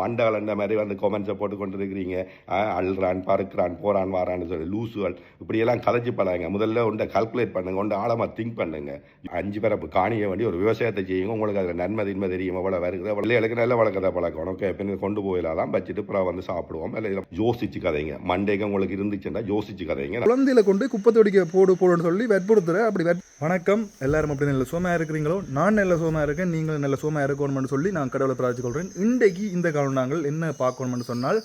மண்டகலண்ட மாதிரி வந்து கொமெண்ட்ஸை போட்டு கொண்டு இருக்கிறீங்க அழுறான் பறக்கிறான் போறான் வாரான்னு சொல்லி லூசுகள். இப்படியெல்லாம் கதைச்சு பழங்க முதல்ல உண்டை கால்குலேட் பண்ணுங்க. உண்டை ஆழமாக திங்க் பண்ணுங்க. அஞ்சு பிறப்பு காணிக்க வேண்டி ஒரு விவசாயத்தை செய்யுங்க. உங்களுக்கு அதில் நன்மை தின்மை தெரியும். எவ்வளோ வருகிறது பிள்ளைகளுக்கு நல்ல வழக்கத்தை பழக்கணும் ஓகே பின்ன கொண்டு போயிடலாம். வச்சுட்டு அப்புறம் வந்து சாப்பிடுவோம். இல்லை இதில் யோசிச்சு கதைங்க. மண்டேக்கு உங்களுக்கு இருந்துச்சுன்னா யோசிச்சு கதைங்க. குழந்தையில கொண்டு குப்பை தொடிக்க போடு போடுன்னு சொல்லி வற்புறுத்துற அப்படி வணக்கம். எல்லாரும் அப்படி நல்ல சுகமாக இருக்கிறீங்களோ? நான் நல்ல சுகமாக இருக்கேன். நீங்கள் நல்ல சுகமாக இருக்கணும்னு சொல்லி நான் கடவுளை பிரார்த்திச்சு கொள்கிறேன் இன்றைக்கு இந்த காலம் நாங்கள் என்ன பார்க்கணும்னு சொன்னால்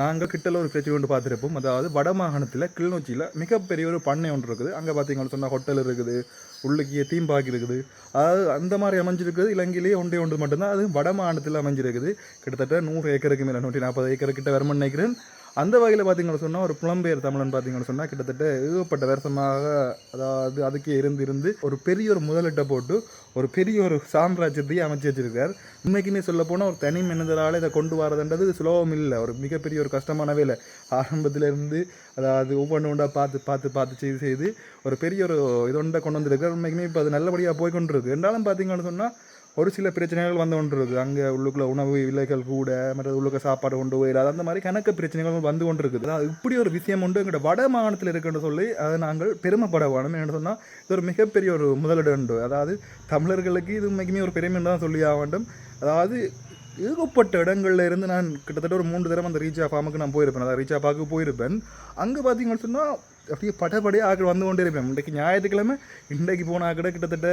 நாங்கள் கிட்டல ஒரு பேச்சு கொண்டு பார்த்துருப்போம். அதாவது வடமாகாணத்தில் கிளிநொச்சியில் மிகப்பெரிய ஒரு பண்ணை ஒன்று இருக்குது. அங்கே பார்த்தீங்கன்னு சொன்னால் ஹோட்டல் இருக்குது உள்ளுக்கிய தீம் பார்க் இருக்குது. அதாவது அந்த மாதிரி அமைஞ்சிருக்குது. இலங்கையிலேயே ஒன்றே ஒன்று மட்டும்தான். அது வடமாகாணத்தில் அமைஞ்சிருக்குது. கிட்டத்தட்ட நூறு ஏக்கருக்கு மேலே நூற்றி நாற்பது ஏக்கர் கிட்ட வருமானு நினைக்கிறேன். அந்த வகையில் பார்த்தீங்கன்னு சொன்னால் ஒரு புலம்பெயர் தமிழன் பார்த்தீங்கன்னு சொன்னால் கிட்டத்தட்ட ஏகப்பட்ட வருஷமாக அதாவது அதுக்கே இருந்து இருந்து ஒரு பெரிய ஒரு முதலிட்ட போட்டு ஒரு பெரிய ஒரு சாம்ராஜ்யத்தையே அமைச்சு வச்சிருக்கார். உண்மைக்குமே சொல்ல போனால் ஒரு தனி மனிதரால் இதை கொண்டு வரதுன்றது சுலபம் இல்லை. ஒரு மிகப்பெரிய ஒரு கஷ்டமான வேலை ஆரம்பத்திலேருந்து அதாவது ஒவ்வொன்று ஒன்றா பார்த்து பார்த்து பார்த்து செய்து செய்து ஒரு பெரிய ஒரு இதொண்டை கொண்டு வந்திருக்கார். உண்மைக்குமே இப்போ அது நல்லபடியாக போய்கொண்டிருக்கு என்றாலும் பார்த்தீங்கன்னு சொன்னால் ஒரு சில பிரச்சனைகள் வந்து கொண்டிருக்குது. அங்கே உள்ளுக்குள்ள உணவு விலைகள் கூட மற்ற உள்ளுக்க சாப்பாடு கொண்டு போயிடாது அந்த மாதிரி கணக்கு பிரச்சனைகள் வந்து கொண்டிருக்குது. அதாவது இப்படி ஒரு விஷயம் உண்டு. எங்கள்கிட்ட வட மாகாணத்தில் இருக்குன்னு சொல்லி அதை நாங்கள் பெருமைப்பட வேணும் என்ன சொன்னால் இது ஒரு மிகப்பெரிய ஒரு முதலிடம் உண்டு. அதாவது தமிழர்களுக்கு இது உண்மைக்குமே ஒரு பெருமை தான் சொல்லி ஆக வேண்டும். அதாவது ஏகப்பட்ட இடங்கள்ல இருந்து நான் கிட்டத்தட்ட ஒரு மூன்று தடவை அந்த ரீச்சா ஃபார்முக்கு நான் போயிருப்பேன். அதாவது ரீச்சா பார்க்க போயிருப்பேன். அங்கே பார்த்தீங்கன்னு சொன்னால் அப்படியே பட்டப்படியே ஆக்கள் வந்து கொண்டே இருப்பேன் இன்றைக்கு ஞாயிற்றுக்கிழமை இன்றைக்கு போன ஆக்கட கிட்டத்தட்ட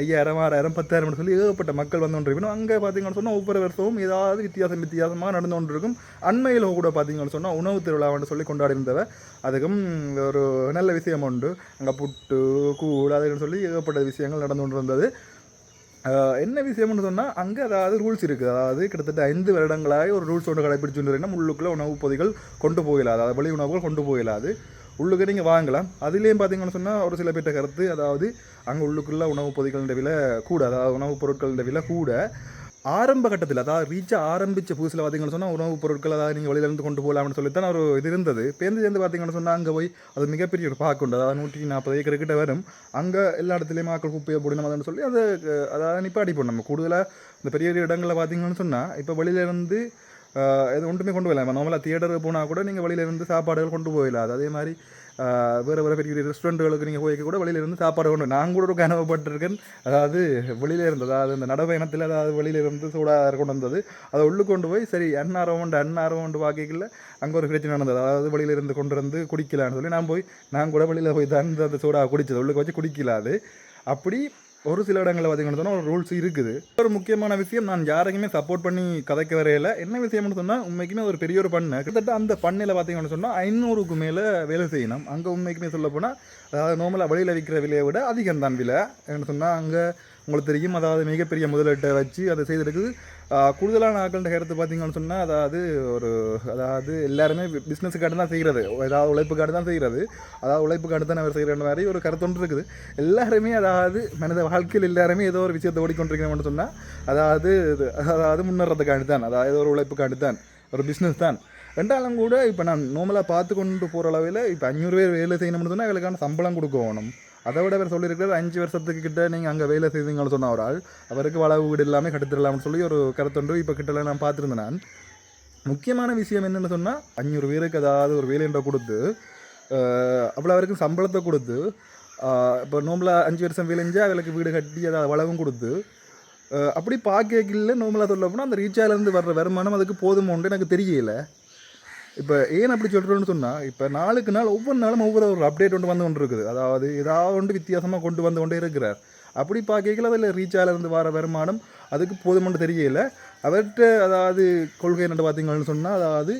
ஐயாயிரம் ஆறாயிரம் பத்தாயிரம் சொல்லி ஏகப்பட்ட மக்கள் வந்து கொண்டிருக்கணும் அங்கே பார்த்தீங்கன்னு சொன்னால் ஒவ்வொரு வருஷமும் ஏதாவது வித்தியாசம் வித்தியாசமாக நடந்து கொண்டிருக்கும். அண்மையில் கூட பார்த்தீங்கன்னு சொன்னால் உணவு திருவிழான்னு சொல்லி கொண்டாடி அதுக்கும் ஒரு நல்ல விஷயம் உண்டு. அங்கே புட்டு கூழ் அதுன்னு சொல்லி ஏகப்பட்ட விஷயங்கள் நடந்து கொண்டு இருந்தது என்ன விஷயம்னு சொன்னால் அங்கே அதாவது ரூல்ஸ் இருக்குது. அதாவது கிட்டத்தட்ட ஐந்து வருடங்களாக ஒரு ரூல்ஸ் ஒன்று கடைப்பிடிச்சுருந்தா உள்ளுக்குள்ளே உணவுப் பொதிகள் கொண்டு போயிடாது அதாவது வெளி உணவுகள் கொண்டு போயிடாது உள்ளுக்கு நீங்கள் வாங்கலாம். அதுலேயும் பார்த்தீங்கன்னு சொன்னால் ஒரு சில பேர்ட்ட கருத்து அதாவது அங்கே உள்ளுக்குள்ள உணவுப் பொதிகளின் விலை கூட அதாவது உணவுப் பொருட்களின் விலை கூட ஆரம்ப கட்டத்தில் அதாவது ரீச் ஆரம்பித்த புதுசில் பார்த்தீங்கன்னு சொன்னால் உணவுப் பொருட்கள் அதாவது நீங்கள் வெளியிலேருந்து கொண்டு போகலாம்னு சொல்லி தான் ஒரு இது இருந்தது. பேருந்து சேர்ந்து பார்த்தீங்கன்னு சொன்னால் அங்கே போய் அது மிகப்பெரிய ஒரு பார்க்க உண்டு. அதாவது நூற்றி நாற்பது ஏக்கர் கிட்ட வரும். அங்கே எல்லா இடத்துலையும் மக்கள் குப்பையை போடணும் அதுன்னு சொல்லி அதை அதாவது நிப்பாடி போடணும் நம்ம. கூடுதலாக இந்த பெரிய பெரிய இடங்களில் பார்த்தீங்கன்னு சொன்னால் இப்போ வெளியிலேருந்து எது ஒன்றுமே கொண்டு போயிடலாம் நார்மலாக தியேட்டருக்கு போனால் கூட நீங்கள் வெளியிலேருந்து சாப்பாடுகள் கொண்டு போயிடலாம் அதே மாதிரி வேறு வேறு பெரிய பெரிய ரெஸ்டாரண்ட்டுகளுக்கு நீங்கள் போய்க்க கூட வெளியிலேருந்து சாப்பாடு கொண்டு நான் கூட ஒரு அனுபவப்பட்டிருக்கேன் அதாவது வெளியிலேருந்து அதாவது இந்த நடப்பயணத்தில் அதாவது வெளியில இருந்து சூடாக கொண்டு வந்தது அதை உள்ளு கொண்டு போய் சரி அன்னாரம் உண்டு அன்னாரம் உண்டு பார்க்கல அங்கே ஒரு பிரச்சனை நடந்தது அதாவது வெளியில இருந்து கொண்டு வந்து குடிக்கலான்னு சொல்லி நான் போய் நான் கூட வெளியில் போய் தான் அந்த சூடாக குடிச்சது உள்ளுக்கு வச்சு குடிக்கலாது அப்படி ஒரு சில இடங்களில் பார்த்தீங்கன்னு சொன்னால் ஒரு ரூல்ஸ் இருக்குது. ஒரு முக்கியமான விஷயம் நான் யாரையுமே சப்போர்ட் பண்ணி கதைக்க வரையில. என்ன விஷயம்னு சொன்னால் உண்மைக்குமே ஒரு பெரிய ஒரு பண்ணு. கிட்டத்தட்ட அந்த பண்ணையில் பார்த்தீங்கன்னு சொன்னால் ஐநூறுக்கு மேலே வேலை செய்யணும். அங்கே உண்மைக்குமே சொல்ல போனால் அதாவது நார்மலாக வெளியில் விற்கிற விலையை விட அதிகம் தான் விலை. என்ன சொன்னால் அங்கே உங்களுக்கு தெரியும். அதாவது மிகப்பெரிய முதலீட்டை வச்சு அதை செய்திருக்குது. கூடுதலான ஆட்கள்கிட்ட கருத்து பார்த்தீங்கன்னு சொன்னால் அதாவது ஒரு அதாவது எல்லாருமே பிஸ்னஸுக்காட்டு தான் செய்கிறது ஏதாவது உழைப்புக்காட்டு தான் செய்கிறது அதாவது உழைப்புக்காட்டு தான் அவர் செய்கிற மாதிரி ஒரு கருத்து ஒன்று இருக்குது. எல்லாருமே அதாவது மனித வாழ்க்கையில் எல்லாருமே ஏதோ ஒரு விஷயத்தை ஓடிக்கொண்டிருக்கிறோம்னு சொன்னால் அதாவது அதாவது முன்னேறதுக்காண்டி தான் அதாவது ஏதோ ஒரு உழைப்புக்காண்டி தான் ஒரு பிஸ்னஸ் தான். ரெண்டாலும் கூட இப்போ நான் நார்மலாக பார்த்து கொண்டு போகிற அளவில் இப்போ அஞ்சூறு பேர் வேலை செய்யணும்னு சொன்னால் எங்களுக்கான சம்பளம் கொடுக்கணும் அதை விட அவர் சொல்லியிருக்கிறார் அஞ்சு வருஷத்துக்கு கிட்ட நீங்கள் அங்கே வேலை செய்தீங்கன்னு சொன்ன ஒரு ஆள். அவருக்கு வளவு வீடு எல்லாமே கட்டுத்திடலாம்னு சொல்லி ஒரு கருத்தொன்று இப்போ கிட்ட நான் பார்த்துருந்தேன் நான். முக்கியமான விஷயம் என்னென்னு சொன்னால் அஞ்சூறு பேருக்கு அதாவது ஒரு வேலைன்ற கொடுத்து அவ்வளோ அவருக்கு சம்பளத்தை கொடுத்து இப்போ நோம்பில் அஞ்சு வருஷம் வேலைஞ்சு அவளுக்கு வீடு கட்டி அதாவது வளவும் கொடுத்து அப்படி பார்க்கல நோம்பலாக சொல்ல போனால் அந்த ரீச்சாலேருந்து வர்ற வருமானம் அதுக்கு போதுமோன்ட்டு எனக்கு தெரியல. இப்போ ஏன் அப்படி சொல்கிறோன்னு சொன்னால் இப்போ நாளுக்கு நாள் ஒவ்வொரு நாளும் ஒவ்வொரு ஒரு அப்டேட் ஒன்று வந்து கொண்டு இருக்குது. அதாவது ஏதாவது ஒன்று வித்தியாசமாக கொண்டு வந்து கொண்டே இருக்கிறார். அப்படி பார்க்கல அதில் ரீச்சாலேருந்து வர வருமானம் அதுக்கு போதுமென்று தெரியல. அவர்கிட்ட அதாவது கொள்கை என்ன பார்த்தீங்கன்னு சொன்னால் அதாவது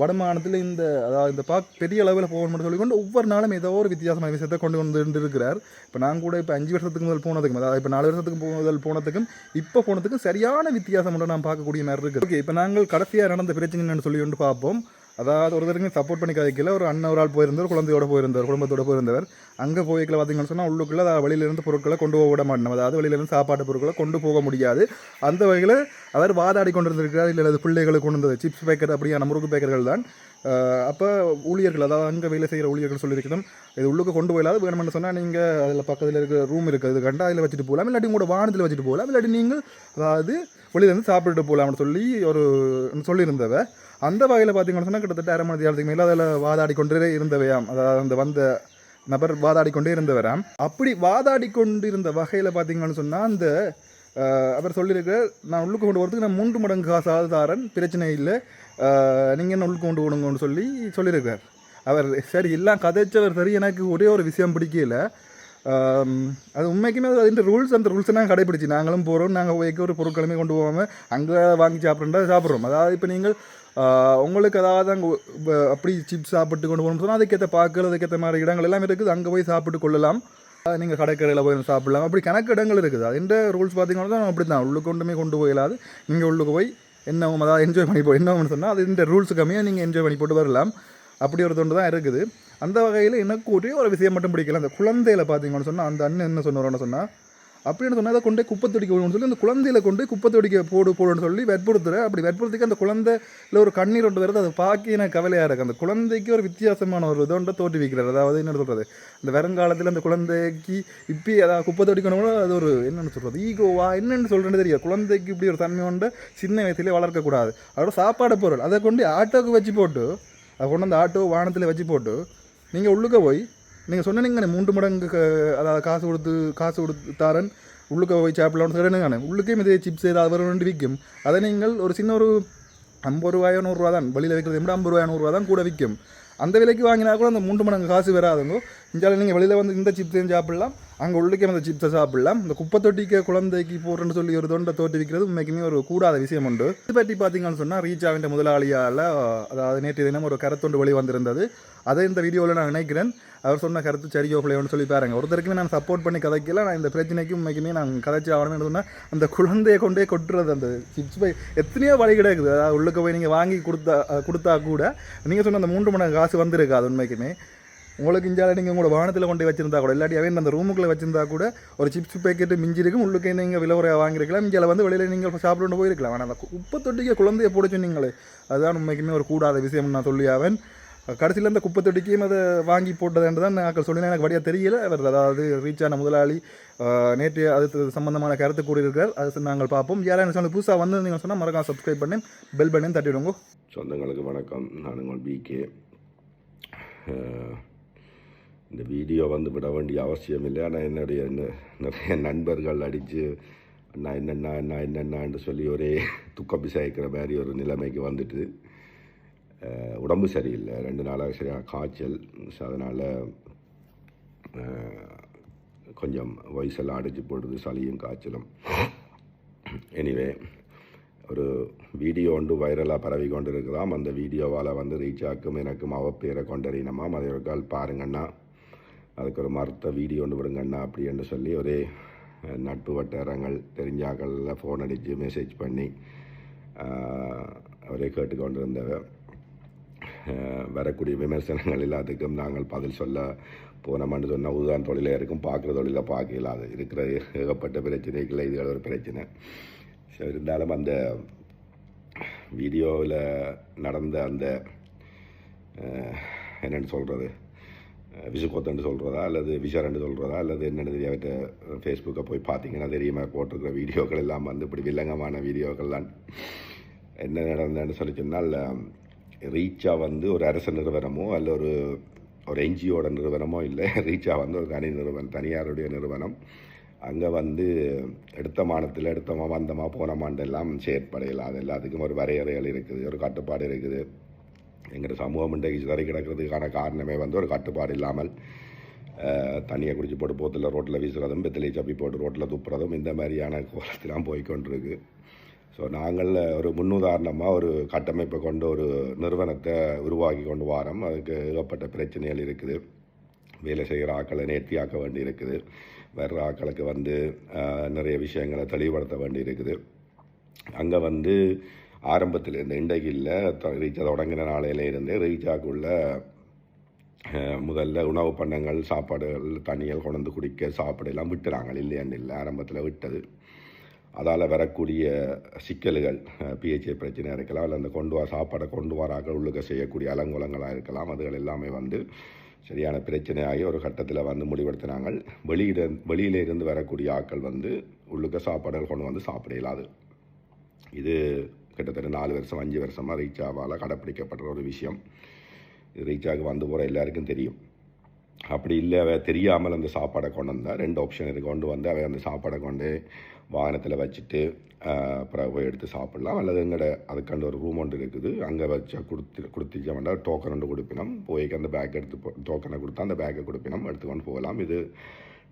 வடமாநிலத்தில் இந்த அதாவது இந்த பா பெரிய அளவில் போகணும்னு சொல்லிக்கொண்டு ஒவ்வொரு நாளும் ஏதோ ஒரு வித்தியாசமான விஷயத்தை கொண்டு வந்து இருக்கிறார் இப்போ நான் கூட இப்போ அஞ்சு வருஷத்துக்கு முதல் போனதுக்கும் அதாவது இப்போ நாலு வருஷத்துக்கு முதல் போனதுக்கும் இப்போ போனதுக்கும் சரியான வித்தியாசம் ஒன்று நான் பார்க்கக்கூடிய மாதிரி இருக்குது. ஓகே இப்போ நாங்கள் கடைசியாக நடந்த பிரச்சனை சொல்லி கொண்டு பார்ப்போம். அதாவது ஒருத்தருக்கும் சப்போர்ட் பண்ணி கதைக்கல. ஒரு அண்ணன் ஒரு ஆள் போயிருந்தவர் குழந்தையோட போயிருந்தவர் குடும்பத்தோட போயிருந்தவர். அங்கே போய்க்கல பார்த்தீங்கன்னு சொன்னால் உள்ளுக்குள்ள அதாவது வெளியிலேருந்து பொருட்களை கொண்டு போக விட மாட்டோம். அதாவது வெளியிலேருந்து சாப்பாட்டு பொருட்களை கொண்டு போக முடியாது. அந்த வகையில் அவர் வாதாடி கொண்டு இருந்திருக்கிறார் இல்லை அது பிள்ளைகளுக்கு கொண்டு வந்தது. சிப்ஸ் பேக்கர் அப்படியான முறுக்கு பேக்கர்கள் தான். அப்போ ஊழியர்கள் அதாவது அங்கே வேலை செய்கிற ஊழியர்கள் சொல்லியிருக்கணும் இது உள்ளுக்கு கொண்டு போயிடாது வேணும்னு சொன்னால் நீங்கள் அதில் பக்கத்தில் இருக்கிற ரூம் இருக்குது கண்டா அதில் வச்சுட்டு போகலாம். இல்லாட்டி உங்களோட வானத்தில் வச்சுட்டு போகலாம். இல்லாட்டி நீங்கள் அதாவது வெளியிலேருந்து சாப்பிட்டுட்டு போகலாம்னு சொல்லி ஒரு சொல்லியிருந்தவ அந்த வகையில் பார்த்தீங்கன்னு சொன்னால் கிட்டத்தட்ட அரை மணி நேரத்துக்கு மேலே அதில் வாதாடி கொண்டே இருந்தவையாம். அதாவது அந்த வந்த நபர் வாதாடி கொண்டே இருந்தவராம். அப்படி வாதாடி கொண்டிருந்த வகையில் பார்த்தீங்கன்னு சொன்னால் அந்த அவர் சொல்லியிருக்க நான் உள்ளுக்கு கொண்டு வரதுக்கு நான் மூன்று மடங்கு காசாவது தாரன் பிரச்சனை இல்லை. நீங்கள் என்ன உள்ளுக்கு கொண்டு விடுங்கன்னு சொல்லி சொல்லியிருக்கார். அவர் சரி எல்லாம் கதைச்சவர் சரி எனக்கு ஒரே ஒரு விஷயம் பிடிக்கல. அது உண்மைக்குமே அது அதிൻ്റെ ரூல்ஸ் அந்த ரூல்ஸை நாங்கள் கடைப்பிடிச்சு. நாங்களும் போகிறோம் நாங்கள் வைக்க ஒரு பொருட்களுமே கொண்டு போகாமல் அங்கே வாங்கி சாப்பிட்றா சாப்பிட்றோம். அதாவது இப்போ நீங்கள் உங்களுக்கு அதாவது அங்கே அப்படி சிப்ஸ் சாப்பிட்டு கொண்டு போகணும்னு சொன்னால் அதுக்கேற்ற பாக்கள் அதுக்கேற்ற மாதிரி இடங்கள் எல்லாம் இருக்குது. அங்கே போய் சாப்பிட்டு கொள்ளலாம். நீங்கள் கடைக்கரையில் போய் சாப்பிடலாம். அப்படி கணக்கு இடங்கள் இருக்குது. அது எந்த ரூல்ஸ் பார்த்தீங்கன்னா அப்படி தான் உள்ளுக்கு கொண்டுமே கொண்டு போயிடாது நீங்கள் உள்ளுக்கு போய் என்ன அதாவது என்ஜாய் பண்ணி போ என்ன சொன்னால் அது இந்த ரூல்ஸ் கம்மியாக நீங்கள் என்ஜாய் பண்ணி போட்டு வரலாம். அப்படி ஒரு தொண்டு தான் இருக்குது. அந்த வகையில் எனக்கு ஒரே ஒரு விஷயம் மட்டும் பிடிக்கல. அந்த குழந்தையில பார்த்தீங்கன்னு சொன்னால் அந்த அண்ணன் என்ன சொன்னார்னு சொன்னால் அப்படின்னு சொன்னால் அதை கொண்டு குப்பை தொடிக்க விடணும்னு சொல்லி அந்த குழந்தையில கொண்டு குப்பத்தொடிக்க குப்பை போடு போடுன்னு சொல்லி வற்புறுத்துற அப்படி வற்புறுத்திக்கு அந்த குழந்தையில் ஒரு கண்ணீர் ஒன்று வருது. அதை பார்க்க எனக்கு கவலையாக இருக்குது அந்த குழந்தைக்கு ஒரு வித்தியாசமான ஒரு இதோண்ட தோற்றுவிக்கிறார் அதாவது என்ன சொல்கிறது இந்த வருங்காலத்தில் அந்த குழந்தைக்கு இப்போ அதாவது குப்பை தொடிக்கணும் அது ஒரு என்னென்னு சொல்கிறது ஈகோவா என்னென்னு சொல்கிறேன்னு தெரியாது. குழந்தைக்கு இப்படி ஒரு தன்மை உண்டு சின்ன வயசுலேயே வளர்க்கக்கூடாது. அதோட சாப்பாடு பொருள். அதை கொண்டு ஆட்டோவுக்கு வச்சு போட்டு அதை கொண்டு வந்து ஆட்டோ வானத்தில் வச்சு போட்டு நீங்கள் உள்ளுக்க போய் நீங்கள் சொன்னீங்க மூன்று மடங்கு அதாவது காசு கொடுத்து காசு கொடுத்து தாரன் உள்ளுக்க போய் சாப்பிடலாம்னு சொல்லுங்க உள்ளுக்கே இதே சிப்ஸ் ஏதாவது வரணும்னு விற்கும். அதை நீங்கள் ஒரு சின்ன ஒரு ஐம்பது ரூபாயோ நூறுரூவா தான் வெளியில் வைக்கிறது எப்படி? ஐம்பது ரூபாய் நூறுரூவா தான் கூட விற்கும். அந்த விலைக்கு வாங்கினா கூட அந்த மூன்று மடங்கு காசு வராதுங்க இந்தியாவில் நீங்கள் வெளியில் வந்து இந்த சிப்ஸையும் சாப்பிடலாம்? அங்கே உள்ளுக்கே அந்த சிப்ஸை சாப்பிடலாம். இந்த குப்பை தொட்டிக்க குழந்தைக்கு போடுறேன்னு சொல்லி ஒரு தொண்டை தோட்டி வைக்கிறது உண்மைக்குமே ஒரு கூடாத விஷயம் உண்டு. இது பற்றி பார்த்தீங்கன்னு சொன்னால் ரீச் முதலாளியால் அதாவது நேற்று தினம் ஒரு கருத்தொண்டு வெளி வந்திருந்தது. அதை இந்த வீடியோவில் நான் நினைக்கிறேன் அவர் சொன்ன கருத்து சரியோ பிள்ளையோன்னு சொல்லி பாருங்க. ஒருத்தருக்குமே நான் சப்போர்ட் பண்ணி கதைக்கல. நான் இந்த பிரச்சனைக்கு உண்மைக்குமே நான் கதைச்சி ஆகணும்னு சொன்னால் அந்த குழந்தையை கொண்டே கொட்டுறது அந்த சிப்ஸ் போய் எத்தனையோ வழி கிடைக்குது. அதாவது உள்ளுக்க போய் நீங்கள் வாங்கி கொடுத்தா கொடுத்தா கூட நீங்கள் சொன்ன அந்த மூன்று மணி காசு வந்திருக்காது உண்மைக்குமே. உங்களுக்கு இஞ்சால நீங்கள் உங்களோட வானத்தில் கொண்டு வச்சிருந்தா கூட இல்லாட்டி அவன் அந்த ரூமுக்குள்ளே வச்சிருந்தா கூட ஒரு சிப்ஸ் பேக்கெட்டு மிஞ்சி இருக்கும் உள்ளுக்கே நீங்கள் விலவரையாக வாங்கியிருக்கலாம் இஞ்சால வந்து வெளியில் நீங்கள் சாப்பிட்டு போயிருக்கலாம். ஆனால் அந்த குப்பை தொட்டிக்கு குழந்தைய போட சொன்னீங்களே அதுதான் உண்மைக்குமே ஒரு கூடாத விஷயம் நான் சொல்லி அவன். கடைசியில் இந்த குப்பை தொட்டிக்கையும் அதை வாங்கி போட்டதுன்னு தான் நான் சொன்னேன் எனக்கு வழியாக தெரியல. அவர் அதாவது ரீச் ஆன முதலாளி நேற்று அது சம்மந்தமான கருத்து கூறியிருக்கார் அது நாங்கள் பார்ப்போம். யாராவது சொன்ன புதுசாக வந்து நீங்கள் சொன்னால் மறக்காம சப்ஸ்கிரைப் பண்ணி பெல் பண்ணி தட்டிவிடுங்க. சொந்தங்களுக்கு வணக்கம். நான் உங்கள் பிகே இந்த வீடியோ வந்து விட வேண்டிய அவசியம் இல்லை ஆனால் என்னுடைய நிறைய நண்பர்கள் அடித்து அண்ணா என்னென்ன அண்ணா என்னென்னான்னு சொல்லி ஒரே துக்கம் பிசாய்க்கிற மாதிரி ஒரு நிலைமைக்கு வந்துட்டு உடம்பு சரியில்லை. ரெண்டு நாளாக சரியாக காய்ச்சல். ஸோ அதனால் கொஞ்சம் வயசெல்லாம் அடிச்சு போடுது சளியும் காய்ச்சலும். எனிவே ஒரு வீடியோ ஒன்று வைரலாக பரவி கொண்டு இருக்கிறாம் அந்த வீடியோவால் வந்து ரீச் ஆக்கும் எனக்கும் அவ பேரை கொண்டறினமாம் அதை ஒரு கால் பாருங்கண்ணா. அதுக்கு ஒரு மறுத்த வீடியோ ஒன்று விடுங்கண்ணா அப்படின்னு சொல்லி ஒரே நட்பு வட்டாரங்கள் தெரிஞ்சாக்களில் ஃபோன் அடித்து மெசேஜ் பண்ணி அவரே கேட்டுக்கொண்டிருந்தவ வரக்கூடிய விமர்சனங்கள் எல்லாத்துக்கும் நாங்கள் பதில் சொல்ல போனோம்னு சொன்னால் உதான் தொழிலே இருக்கும் பார்க்குற தொழிலை பார்க்கல அது இருக்கிற ஏகப்பட்ட பிரச்சனைகள் இதுகள் ஒரு பிரச்சனை. ஸோ இருந்தாலும் அந்த வீடியோவில் நடந்த அந்த என்னென்னு சொல்கிறது விசுகோத்தன்னு சொல்கிறதா அல்லது விஷரன்னு சொல்கிறதா அல்லது என்னென்னு தெரியாத. ஃபேஸ்புக்கை போய் பார்த்தீங்கன்னா தெரியுமா? போட்டிருக்கிற வீடியோக்கள் எல்லாம் வந்து இப்படி வில்லங்கமான வீடியோக்கள்லாம் என்ன நடந்ததுன்னு சொல்லி சொன்னால் ரீச்சா வந்து ஒரு அரசு நிறுவனமோ அல்ல ஒரு ஒரு என்ஜிஓட நிறுவனமோ இல்லை. ரீச்சா வந்து ஒரு தனி நிறுவனம் தனியாருடைய நிறுவனம். அங்கே வந்து எடுத்த மானத்தில் எடுத்தமா வந்தமாக போனமான்னு எல்லாம் செயற்படையலாம். அது எல்லாத்துக்கும் ஒரு வரையறைகள் இருக்குது ஒரு கட்டுப்பாடு இருக்குது. எங்களோட சமூகம் இன்றைக்கு சிதறி கிடக்கிறதுக்கான காரணமே வந்து ஒரு கட்டுப்பாடு இல்லாமல் தண்ணியை குடிச்சு போட்டு போத்தில் ரோட்டில் வீசுகிறதும் வெத்திலை சப்பி போட்டு ரோட்டில் துப்புறதும் இந்த மாதிரியான கோலத்திலாம் போய்கொண்டிருக்கு ஸோ நாங்கள் ஒரு முன்னுதாரணமாக ஒரு கட்டமைப்பை கொண்ட ஒரு நிறுவனத்தை உருவாக்கி கொண்டு வரோம். அதுக்கு ஏகப்பட்ட பிரச்சனைகள் இருக்குது. வேலை செய்கிற ஆக்களை நேர்த்தியாக்க வேண்டி இருக்குது வர்ற ஆக்களுக்கு வந்து நிறைய விஷயங்களை தெளிவுபடுத்த வேண்டி இருக்குது அங்கே வந்து ஆரம்பத்தில் இந்த இன்றைக்கு இல்லை ரீச்சா தொடங்கின நாளையில ரீச்சாக்குள்ள முதல்ல உணவு பண்டங்கள் சாப்பாடுகள் தண்ணிகள் கொண்டு வந்து குடிக்க சாப்பிட எல்லாம் விட்டுறாங்க. இல்லையான்னு இல்லை ஆரம்பத்தில் விட்டது. அதால் வரக்கூடிய சிக்கல்கள் பிஹெச்ஏ பிரச்சனையாக இருக்கலாம் இல்லை அந்த கொண்டு வர சாப்பாடை கொண்டு வராக்கள் உள்ளுக்க செய்யக்கூடிய அலங்கோலங்களாக இருக்கலாம். அதுகள் எல்லாமே வந்து சரியான பிரச்சனையாகி ஒரு கட்டத்தில் வந்து முடிவெடுத்தினாங்க. வெளியிட வெளியில இருந்து வரக்கூடிய ஆட்கள் வந்து உள்ளுக்க சாப்பாடுகள் கொண்டு வந்து சாப்பிட இயலாது. இது கிட்டத்தட்ட நாலு வருஷம் அஞ்சு வருஷமாக ரீச்சாவால் கடைப்பிடிக்கப்படுற ஒரு விஷயம். இது ரீச்சாவுக்கு வந்து போகிற எல்லாருக்கும் தெரியும். அப்படி இல்லை அவ தெரியாமல் அந்த சாப்பாடை கொண்டு வந்தால் ரெண்டு ஆப்ஷன் இருக்குது கொண்டு வந்து அவை அந்த சாப்பாடை கொண்டு வாகனத்தில் வச்சுட்டு அப்புறம் போய் எடுத்து சாப்பிட்லாம். அல்லது எங்கட அதுக்காண்ட ஒரு ரூம் ஒன்று இருக்குது. அங்கே வச்சு கொடுத்து கொடுத்துச்சோம்னா டோக்கன் ஒன்று கொடுப்பினோம். போய்க்கு அந்த பேக் எடுத்து போ டோக்கனை கொடுத்தா அந்த பேக்கை கொடுப்பினோம். எடுத்துக்கொண்டு போகலாம். இது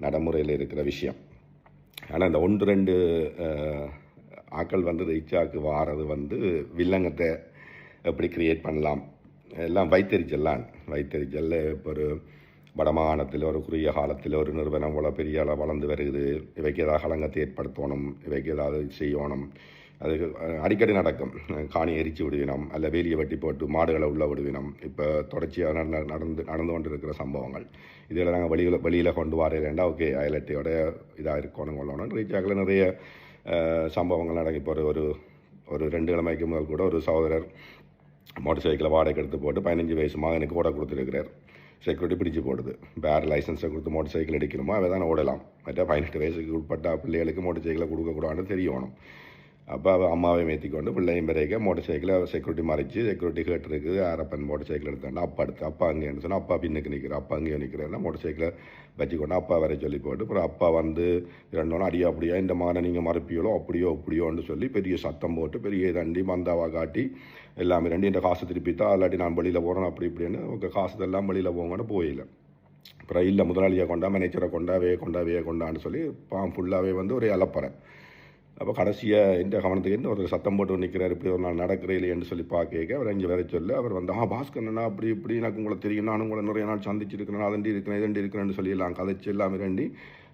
நடைமுறையில் இருக்கிற விஷயம். ஆனால் இந்த ஒன்று ரெண்டு ஆக்கள் ஆட்கள் வந்து ரீச்சாக்கு வாரது வந்து வில்லங்கத்தை எப்படி கிரியேட் பண்ணலாம்? எல்லாம் வைத்தறிச்சல்லான் வைத்தறிச்சல் இப்போ ஒரு வடமாகாணத்தில் ஒரு குறுகிய காலத்தில் ஒரு நிறுவனம் இவ்வளோ பெரிய அளவு வளர்ந்து வருகுது. இவைக்கு ஏதாவது களங்கத்தை ஏற்படுத்தணும். இவைக்கு ஏதாவது செய்யணும். அது அடிக்கடி நடக்கும். காணி எரிச்சு விடுவினம். அல்ல வேலியை வெட்டி போட்டு மாடுகளை உள்ள விடுவினம். இப்போ தொடர்ச்சியாக நடந்து நடந்து கொண்டு இருக்கிற சம்பவங்கள். இதில் நாங்கள் வெளியில் வெளியில் கொண்டு வரையிலேண்டா ஓகே அயலட்டையோட இதாக இருக்கணும் கொள்ளணும் ரீச்சாக்கில் நிறைய சம்பவங்கள் நடக்கும் இப்போ ஒரு ஒரு ரெண்டு கிழமைக்கு முதல் கூட ஒரு சகோதரர் மோட்டர் சைக்கிளை வாடகை எடுத்து போட்டு பதினஞ்சு வயசு மகனுக்கு ஓட கொடுத்துருக்கிறார். செக்யூரிட்டி பிடிச்சு போடுது. வேறு லைசன்ஸை கொடுத்து மோட்டர் சைக்கிள் எடுக்கணுமோ அவன் தானே ஓடலாம். மற்ற பதினெட்டு வயசுக்கு உட்பட்ட பிள்ளைகளுக்கு மோட்டர் சைக்கிளை கொடுக்கக்கூடாதுன்னு தெரியணும். அப்போ அவள் அம்மாவை மேற்றிக்கொண்டு பிள்ளையும் பிறகு மோட்டர் சைக்கிளை செக்யூரிட்டி மறைச்சு செக்யூரிட்டி இருக்குது அரப்பன் மோட்டர் சைக்கிள் எடுத்தாண்டு அப்பா எடுத்து அப்பா அங்கேன்னு சொன்னால் அப்பா பின்னுக்கு நிற்கிற அப்பா அங்கேயும் நிற்கிறேன்னா மோட்டர் சைக்கிளை வச்சுக்கொண்டு அப்பா வரை சொல்லி போட்டு அப்புறம் அப்பா வந்து ரெண்டோனா அடியா அப்படியா இந்த மாதிரி நீங்கள் மறுப்பியலோ அப்படியோ அப்படியோன்னு சொல்லி பெரிய சத்தம் போட்டு பெரிய தண்டி மந்தாவா காட்டி எல்லாமே ரெண்டு இந்த காசு திருப்பி தான் இல்லாட்டி நான் வெளியில் போகிறேன் அப்படி இப்படின்னு உங்கள் காசு எல்லாம் வெளியில் போங்கன்னு போயில. அப்புறம் இல்லை முதலாளியை கொண்டா மேனேஜரை கொண்டாவே கொண்டாவே கொண்டான்னு சொல்லி பாம் ஃபுல்லாகவே வந்து ஒரு இலப்பறேன் அப்போ கடைசியாக இந்த கவனத்துக்கு என்ன ஒரு சத்தம் போட்டு நிற்கிறார் இப்படி ஒரு நாள் நடக்கிறீங்களேன்னு சொல்லி பார்க்க அவர் இங்கே வேற சொல்ல அவர் வந்து ஆ பாஸ்கரனா அப்படி இப்படி எனக்கு உங்களை தெரியும் நானும் உங்களை நிறைய நாள் சந்திச்சிருக்கிறேன் அதண்டி இருக்கிறேன் இதண்டி இருக்கிறேன்னு சொல்லிடலாம். கதைச்சு எல்லாம் இரண்டி.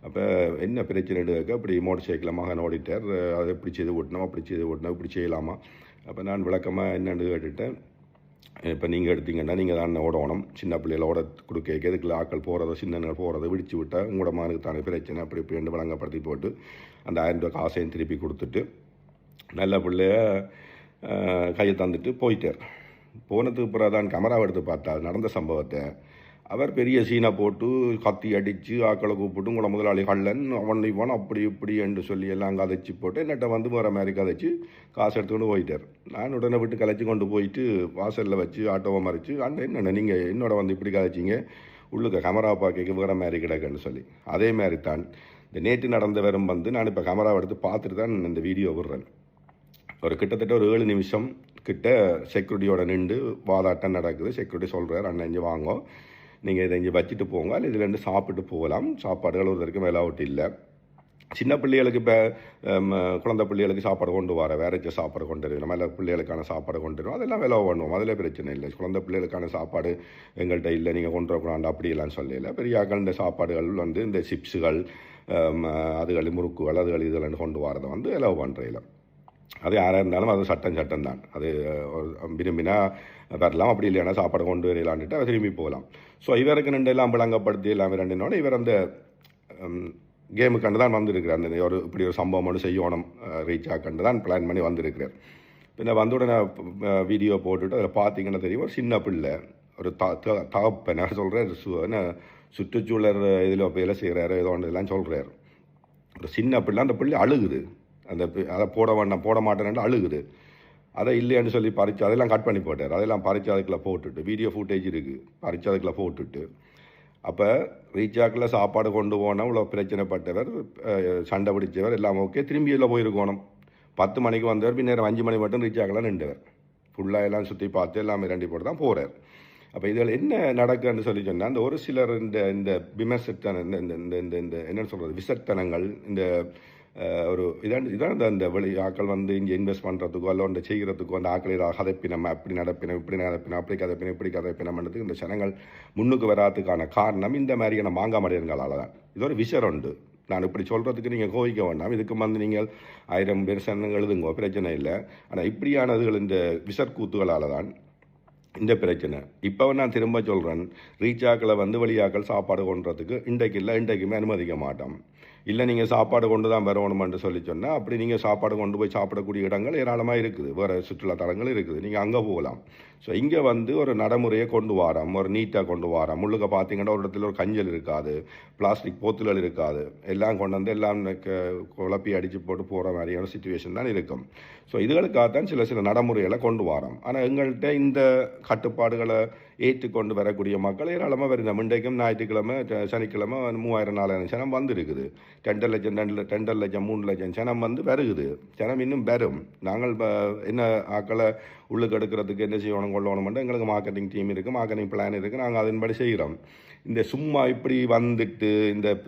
அப்போ என்ன பிரச்சனை கேட்க அப்படி மோட்டர் சைக்கிளில் மகன் ஓடிட்டார். அதை எப்படி செய்து ஓட்டணும் அப்படி செய்து ஓட்டணும் இப்படி செய்யலாமா? அப்போ நான் விளக்கமாக என்னென்னு கேட்டுட்டேன். இப்போ நீங்கள் எடுத்தீங்கன்னா நீங்கள் தான் ஓடணும். சின்ன பிள்ளைகள ஓட கொடுக்க எதுக்குள்ள ஆக்கள் போகிறத சின்னங்கள் போகிறத விடிச்சு விட்டால் உங்களோட மானுக்கு தானே பிரச்சனை அப்படி இப்படி வழங்கப்படுத்தி போட்டு அந்த ஆயிரம் ரூபாய் காசையும் திருப்பி கொடுத்துட்டு நல்ல பிள்ளைய கையை தந்துட்டு போயிட்டார். போனதுக்கு பிறகு தான் கமராவை எடுத்து பார்த்தா நடந்த சம்பவத்தை. அவர் பெரிய சீனை போட்டு கத்தி அடித்து ஆக்களை கூப்பிட்டு உங்களை முதலாளி கள்ளன் அவன் இவன் அப்படி இப்படி என்று சொல்லி எல்லாம் கதைச்சி போட்டு என்னட்ட வந்து வேறு மாதிரி கதைச்சு காசு எடுத்துக்கொண்டு போயிட்டார். நான் உடனே விட்டு கலைச்சி கொண்டு போயிட்டு வாசலில் வச்சு ஆட்டோவை மறைச்சு அண்ட் என்னென்ன நீங்கள் என்னோட வந்து இப்படி கதைச்சிங்க? உள்ளுக்க கமரா பார்க்க வேறு மாதிரி கிடக்குன்னு சொல்லி. அதே மாதிரி தான் இந்த நேற்று நடந்த வரும் வந்து நான் இப்போ கேமராவை எடுத்து பார்த்துட்டு தான் இந்த வீடியோ விடுறேன். ஒரு கிட்டத்தட்ட ஒரு ஏழு நிமிஷம் கிட்ட செக்யூரிட்டியோட நின்று வாதாட்டம் நடக்குது. செக்யூரிட்டி சொல்கிறார் அண்ணன் இங்கே வாங்கோ. நீங்கள் இதை இங்கே வச்சுட்டு போங்க. அல்ல இதுலேருந்து சாப்பிட்டு போகலாம். சாப்பாடுகள் ஒரு வரைக்கும் மேலே அவுட் இல்லை. சின்ன பிள்ளைகளுக்கு இப்போ குழந்தை பிள்ளைகளுக்கு சாப்பாடு கொண்டு வர வேற சாப்பாடு கொண்டு வருவோம் நம்ம பிள்ளைகளுக்கான சாப்பாடு கொண்டு வருவோம். அதெல்லாம் விலை பண்ணுவோம். அதில் பிரச்சனை இல்லை. குழந்தை பிள்ளைகளுக்கான சாப்பாடு எங்கள்கிட்ட இல்லை. நீங்கள் கொண்டு வரக்கூடாது. அப்படியெல்லாம் சொல்லல. பெரியாக்கள் இந்த சாப்பாடுகள் வந்து இந்த சிப்ஸுகள் அதுகள் முறுக்குகள் அதுகள் இதெல்லாம் கொண்டு வரதை வந்து எலவு பண்ணுறையில் அது யாராக இருந்தாலும் அது சட்டம் சட்டம் தான் அது விரும்பினா வரலாம் அப்படி இல்லைன்னா சாப்பாடு கொண்டு வரலான்ட்டு அவர் திரும்பி போகலாம் ஸோ இவருக்கு ரெண்டு எல்லாம் விளங்கப்படுத்தி எல்லாமே ரெண்டுனோட இவர் அந்த கேமுக்காண்டு தான் வந்திருக்கிறார் அந்த ஒரு இப்படி ஒரு சம்பவம் ஒன்று செய்யணும் ரீச் ஆக்கண்டு தான் பிளான் பண்ணி வந்திருக்கிறார் பின்ன வந்த உடனே வீடியோ போட்டுட்டு அதை பார்த்தீங்கன்னா தெரியும் ஒரு சின்ன பிள்ளை ஒரு த த- தகப்பன் என்ன என்ன சுற்றுச்சூழல் இதில் வேலை செய்கிறாரு ஏதோ ஒன்று இதெல்லாம் சொல்கிறார் ஒரு சின்ன பிள்ளை அந்த பிள்ளை அழுகுது. அந்த அதை போட வேண்டாம் போட மாட்டேன்னு அழுகுது. அதை இல்லைன்னு சொல்லி பறித்து அதெல்லாம் கட் பண்ணி போட்டார். அதெல்லாம் பறித்து அதுக்குள்ள போட்டுட்டு வீடியோ ஃபுட்டேஜ் இருக்குது பறித்து அதுக்குள்ள போட்டுட்டு. அப்போ ரீச்சாக்கில் சாப்பாடு கொண்டு போனால் இவ்வளோ பிரச்சனைப்பட்டவர் சண்டை பிடிச்சவர் எல்லாம் ஓகே திரும்பி எல்லாம் போயிருக்கணும். பத்து மணிக்கு வந்தவர் பின்னர் அஞ்சு மணி மட்டும் ரீச்சாக்கெல்லாம் நின்றவர். ஃபுல்லாக எல்லாம் சுற்றி பார்த்து எல்லாம் ரெண்டி போட்டு தான் போகிறார் அப்போ இதில் என்ன நடக்குன்னு சொல்லி சொன்னால் அந்த ஒரு சிலர் இந்த இந்த விமர்சத்தன இந்த இந்த இந்த இந்த இந்த என்னென்னு சொல்கிறது விசத்தனங்கள் இந்த ஒரு இதான் இதான் இந்த இந்த வெளி ஆக்கள் வந்து இங்கே இன்வெஸ்ட் பண்ணுறதுக்கோ அல்ல ஒன்று செய்கிறதுக்கோ அந்த ஆக்களை கதைப்பினம் அப்படி நடப்பினம் இப்படி நடப்பினம் அப்படி கதைப்பினம் இப்படி கதைப்பினம்ன்றதுக்கு இந்த சனங்கள் முன்னுக்கு வராதுக்கான காரணம் இந்த மாதிரியான மாங்காமடையங்களால் தான். இது ஒரு விஷயம் உண்டு நான் இப்படி சொல்கிறதுக்கு நீங்கள் கோவிக்க வேண்டாம். இதுக்கு வந்து நீங்கள் ஆயிரம் பேர் சனங்கள் எழுதுங்க பிரச்சனை இல்லை. ஆனால் இப்படியானதுகள் இந்த விசற்கூத்துகளால் தான் இந்த பிரச்சனை. இப்போ நான் திரும்ப சொல்கிறேன் ரீச்சாக்களை வந்து வழியாக்கள் சாப்பாடு கொண்டுறதுக்கு இன்றைக்கு இல்லை இன்றைக்குமே அனுமதிக்க மாட்டோம். இல்லை நீங்கள் சாப்பாடு கொண்டு தான் வரணுமென்று சொல்லி சொன்னால் அப்படி நீங்கள் சாப்பாடு கொண்டு போய் சாப்பிடக்கூடிய இடங்கள் ஏராளமாக இருக்குது. வேறு சுற்றுலா தலங்கள் இருக்குது. நீங்கள் அங்கே போகலாம். ஸோ இங்கே வந்து ஒரு நடைமுறையை கொண்டு வாரம். ஒரு நீட்டாக கொண்டு வாரம். முள்ளுக்க பார்த்தீங்கன்னா ஒரு இடத்துல ஒரு கஞ்சல் இருக்காது. பிளாஸ்டிக் போத்துகள் இருக்காது. எல்லாம் கொண்டு வந்து எல்லாம் க- குழப்பி அடித்து போட்டு போகிற மாதிரியான சுச்சுவேஷன் தான் இருக்கும். ஸோ இதுகளுக்காகத்தான் சில சில நடைமுறைகளை கொண்டு வரோம். ஆனால் எங்கள்கிட்ட இந்த கட்டுப்பாடுகளை ஏற்றுக்கொண்டு வரக்கூடிய மக்கள் ஏராளமாக வருது இன்றைக்கும் ஞாயிற்றுக்கிழமை சனிக்கிழமை மூவாயிரம் நாலாயிரம் சனம் வந்துருக்குது. ரெண்டு லட்சம் ரெண்டு ல- ரெண்டரை லட்சம் மூணு லட்சம் சனம் வந்து வருகுது. சனம் இன்னும் வரும். நாங்கள் என்ன ஆக்களை உள்ளுக்கு எடுக்கிறதுக்கு என்ன செய்யணும் கொள்ளணும்ட்டு எங்களுக்கு மார்க்கெட்டிங் டீம் இருக்குது மார்க்கெட்டிங் பிளான் இருக்குது நாங்கள் அதன்படி செய்கிறோம். இந்த சும்மா இப்படி வந்துட்டு இந்த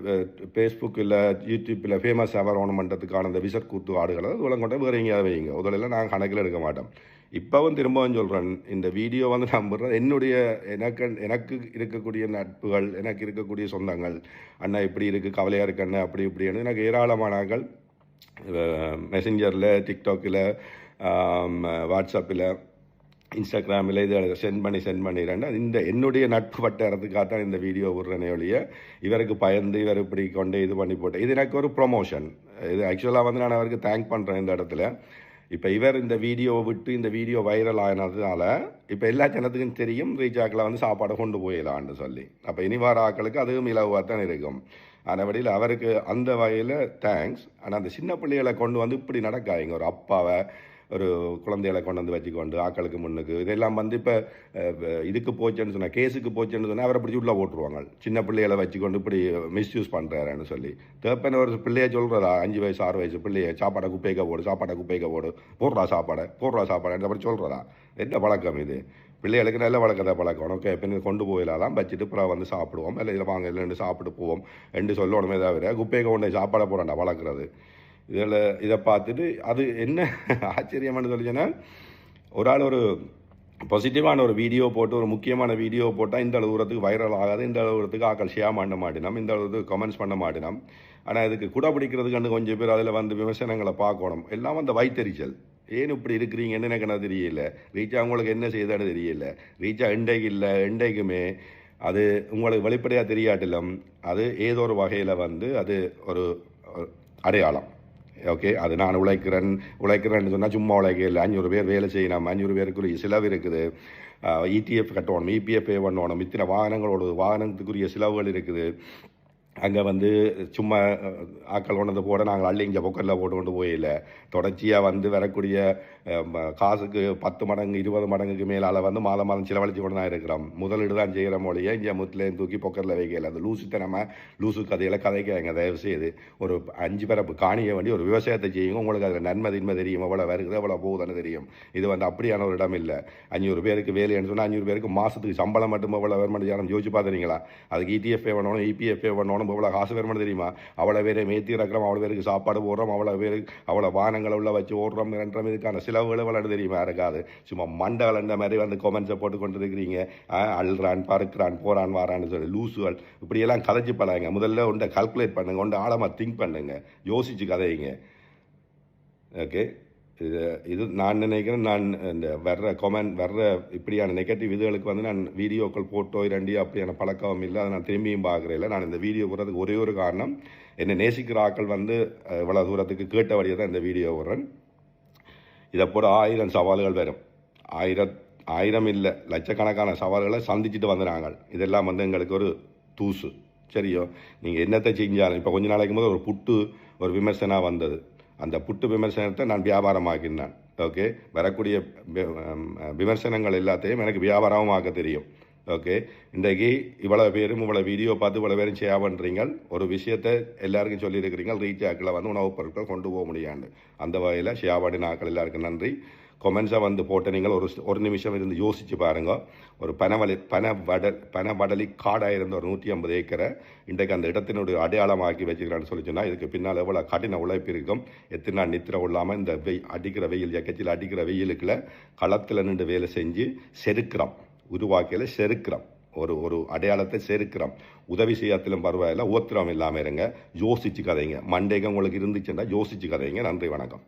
ஃபேஸ்புக்கில் யூடியூப்பில் ஃபேமஸ் ஆகணுமன்றதுக்கான இந்த விசட் கூத்து ஆடுகளை இதெல்லாம் கொண்டு வேறு எங்கேயாவது வைங்க. முதல்ல நாங்கள் கணக்கில் எடுக்க மாட்டோம். இப்போவும் திரும்பவும் சொல்கிறேன் இந்த வீடியோ வந்து நம்புறேன் என்னுடைய எனக்கு எனக்கு இருக்கக்கூடிய நட்புகள் எனக்கு இருக்கக்கூடிய சொந்தங்கள் அண்ணா இப்படி இருக்குது கவலையாக இருக்கு அண்ணா அப்படி இப்படின்னு எனக்கு ஏராளமானங்கள் மெசஞ்சரில் டிக்டாக்கில் வாட்ஸ்அப்பில் இன்ஸ்டாகிராமில் இதை சென்ட் பண்ணி சென்ட் பண்ணிடுறேன் இந்த என்னுடைய நட்பு வட்டாரத்துக்காக தான் இந்த வீடியோ விடுறேனே ஒழிய இவருக்கு பயந்து இவர் இப்படி கொண்டு இது பண்ணி போட்டேன் இது எனக்கு ஒரு ப்ரொமோஷன் இது ஆக்சுவலாக வந்து நான் அவருக்கு தேங்க் பண்ணுறேன் இந்த இடத்துல. இப்போ இவர் இந்த வீடியோவை விட்டு இந்த வீடியோ வைரல் ஆனதுனால இப்போ எல்லா ஜனத்துக்கும் தெரியும் ரீச் வந்து சாப்பாடை கொண்டு போயிடலான்னு சொல்லி. அப்போ இனி வர ஆக்களுக்கு அதுவும் இலவாக தான் இருக்கும். அதன்படியில் அவருக்கு அந்த வகையில் தேங்க்ஸ் ஆனால் அந்த சின்ன பிள்ளைகளை கொண்டு வந்து இப்படி நடக்காதீங்க. ஒரு அப்பாவை ஒரு குழந்தைகளை கொண்டு வந்து வச்சுக்கொண்டு ஆக்களுக்கு முன்னுக்கு. இதெல்லாம் வந்து இப்போ இதுக்கு போச்சுன்னு சொன்னால் கேஸுக்கு போச்சுன்னு சொன்னால் அவரை பிடிச்சி உள்ளே போட்டுருவாங்க சின்ன பிள்ளைகளை வச்சுக்கொண்டு இப்படி மிஸ்யூஸ் பண்ணுறாருன்னு சொல்லி. தேப்பன ஒரு பிள்ளைய சொல்கிறதா அஞ்சு வயசு ஆறு வயசு பிள்ளையை சாப்பாடை குப்பைக்க போடு சாப்பாடை குப்பைக்க போடு. போடுறா சாப்பாடை போடுறா சாப்பாடு அப்படி சொல்கிறதா என்ன பழக்கம் இது? பிள்ளைகளுக்கு நல்ல வழக்கத்தை பழக்கம் ஓகே பின்ன கொண்டு போயிடலாம் வச்சுட்டு அப்புறம் வந்து சாப்பிடுவோம். இல்லை இதில் வாங்க இல்லைன்னு சாப்பிட்டு போவோம். ரெண்டு சொல்லணுமே தவிர குப்பைக்கு கொண்டு சாப்பாடை போடண்டா வளர்க்குறது. இதில் இதை பார்த்துட்டு அது என்ன ஆச்சரியமானு சொல்லிச்சுன்னா ஒரு ஆள் ஒரு பாசிட்டிவான ஒரு வீடியோ போட்டு ஒரு முக்கியமான வீடியோ போட்டால் இந்த அளவு தூரத்துக்கு வைரல் ஆகாது இந்த அளவு தூரத்துக்கு ஆக்கள் ஷேர் பண்ண மாட்டினோம் இந்த அளவுக்கு கமெண்ட்ஸ் பண்ண மாட்டினோம். ஆனால் இதுக்கு குடை பிடிக்கிறதுக்கு கொஞ்சம் பேர் அதில் வந்து விமர்சனங்களை பார்க்கணும். எல்லாம் அந்த வைத்தறிச்சல். ஏன் இப்படி இருக்கிறீங்கன்னு எனக்கு என்ன தெரியல. ரீச்சா உங்களுக்கு என்ன செய்தான்னு தெரியல. ரீச்சா இண்டைக்கு இல்லை இண்டைக்குமே அது உங்களுக்கு வெளிப்படையாக தெரியாட்டிலும் அது ஏதோ ஒரு வகையில் வந்து அது ஒரு அடையாளம். ஓகே அது நான் உழைக்கிறேன் உழைக்கிறேன்னு சொன்னால் சும்மா உழைக்க இல்லை அஞ்சூறு பேர் வேலை செய்யணும் அஞ்சூறு பேருக்குரிய செலவு இருக்குது. இடிஎஃப் கட்டணும் இபிஎஃப் பே பண்ணணும் இத்தனை வாகனங்களோட வாகனத்துக்குரிய செலவுகள் இருக்குது. அங்கே வந்து சும்மா ஆக்கள் ஆட்கள் கொண்டு போட நாங்கள் அள்ளி இங்கே பொக்கரில் போட்டு கொண்டு போயில தொடர்ச்சியாக வந்து வரக்கூடிய காசுக்கு பத்து மடங்கு இருபது மடங்குக்கு மேலால் வந்து மாதம் மாதம் செலவழிச்சு கொண்டு தான் இருக்கிறோம். முதலீடு தான் செய்கிற மொழியை இங்கே முத்துலேயும் தூக்கி பொக்கரில் வைக்கல. அந்த லூசுத்தனமா லூசு கதையில் கதைக்காங்க தயவு செய்து ஒரு அஞ்சு பரப்பு காணிய வேண்டி ஒரு விவசாயத்தை செய்யுங்க. உங்களுக்கு அதில் நன்மை தின்மை தெரியும். எவ்வளோ வருகிறது எவ்வளோ போகுதுன்னு தெரியும். இது வந்து அப்படியான ஒரு இடம் இல்லை. அஞ்சூறு பேருக்கு வேலைன்னு சொன்னால் அஞ்சூறு பேருக்கு மாதத்துக்கு சம்பளம் மட்டும் எவ்வளோ வருமானம் ஜானம் யோசிச்சு பார்த்துறீங்களா? அதுக்கு இடிஎஃப்ஏ பண்ணணும் இபிஎஃப்ஏ நம்ம இவ்வளோ காசு வருமானம் தெரியுமா? அவ்வளோ பேரை மேத்தி இறக்குறோம் அவ்வளோ பேருக்கு சாப்பாடு போடுறோம் அவ்வளோ பேருக்கு அவ்வளோ வானங்களை உள்ள வச்சு ஓடுறோம் இரண்டரம் இதுக்கான செலவுகள் எவ்வளோ தெரியுமா? இருக்காது. சும்மா மண்டை இந்த மாதிரி வந்து கொமெண்ட்ஸை போட்டு கொண்டு இருக்கிறீங்க அழுறான் பறக்கிறான் போறான் வாரான்னு சொல்லி லூசுகள். இப்படியெல்லாம் கதைச்சு பழங்க முதல்ல உண்டை கால்குலேட் பண்ணுங்க உண்டை ஆழமாக திங்க் பண்ணுங்க. யோசிச்சு கதைங்க. ஓகே இது இது நான் நினைக்கிறேன் நான் இந்த வர்ற கொமெண்ட் வர்ற இப்படியான நெகட்டிவ் இதுகளுக்கு வந்து நான் வீடியோக்கள் போட்டோ இரண்டி அப்படியான பழக்கம் இல்லை. அதை நான் திரும்பியும் பார்க்குறேன் இல்லை. நான் இந்த வீடியோ போடுறதுக்கு ஒரே ஒரு காரணம் என்னை நேசிக்கிற ஆட்கள் வந்து இவ்வளோ தூரத்துக்கு கேட்ட வழியாக தான் இந்த வீடியோ விடுறேன் இதை போட ஆயிரம் சவால்கள் வரும். ஆயிரம் ஆயிரம் இல்லை லட்சக்கணக்கான சவால்களை சந்திச்சுட்டு வந்து நாங்கள் இதெல்லாம் வந்து எங்களுக்கு ஒரு தூசு. சரியோ? நீங்கள் என்னத்தை செஞ்சாலும் இப்போ கொஞ்ச நாளைக்கு போது ஒரு புட்டு ஒரு விமர்சனாக வந்தது. அந்த புட்டு விமர்சனத்தை நான் வியாபாரமாக்கினான். ஓகே வரக்கூடிய விமர்சனங்கள் எல்லாத்தையும் எனக்கு வியாபாரமும் ஆக்க தெரியும். ஓகே இன்றைக்கு இவ்வளோ பேரும் இவ்வளோ வீடியோ பார்த்து இவ்வளோ பேரும் ஷேர் பண்ணுறீங்க ஒரு விஷயத்தை எல்லாருக்கும் சொல்லியிருக்கிறீங்க ரீச் ஆக்கில் வந்து உணவுப் பொருட்கள் கொண்டு போக முடியாது. அந்த வகையில் ஷேர் பண்ணி எல்லாருக்கும் நன்றி. கொமெண்ட்ஸை வந்து போட்டு நீங்கள் ஒரு ஒரு நிமிஷம் இருந்து யோசித்து பாருங்கள் ஒரு பனவலி பன வடல் பன வடலி காடாக இருந்த ஒரு நூற்றி ஐம்பது ஏக்கரை இன்றைக்கு அந்த இடத்தினுடைய அடையாளமாக்கி வச்சுக்கிறான்னு சொல்லி சொன்னால் இதுக்கு பின்னால் எவ்வளோ கடின உழைப்பு இருக்கும். எத்தனை நாள் நித்திர இல்லாமல் இந்த வெய் அடிக்கிற வெயில் எக்கச்சில் அடிக்கிற வெயிலுக்குள்ள களத்தில் நின்று வேலை செஞ்சு செருக்கிறோம் உருவாக்கையில் செருக்கிறோம் ஒரு ஒரு அடையாளத்தை செருக்கிறோம் உதவி செய்யத்திலும் பரவாயில்ல ஓத்திரம் இல்லாமல் இருங்க. யோசிச்சு கதைங்க. மண்டேகம் உங்களுக்கு இருந்துச்சுன்னா யோசிச்சு கதைங்க. நன்றி வணக்கம்.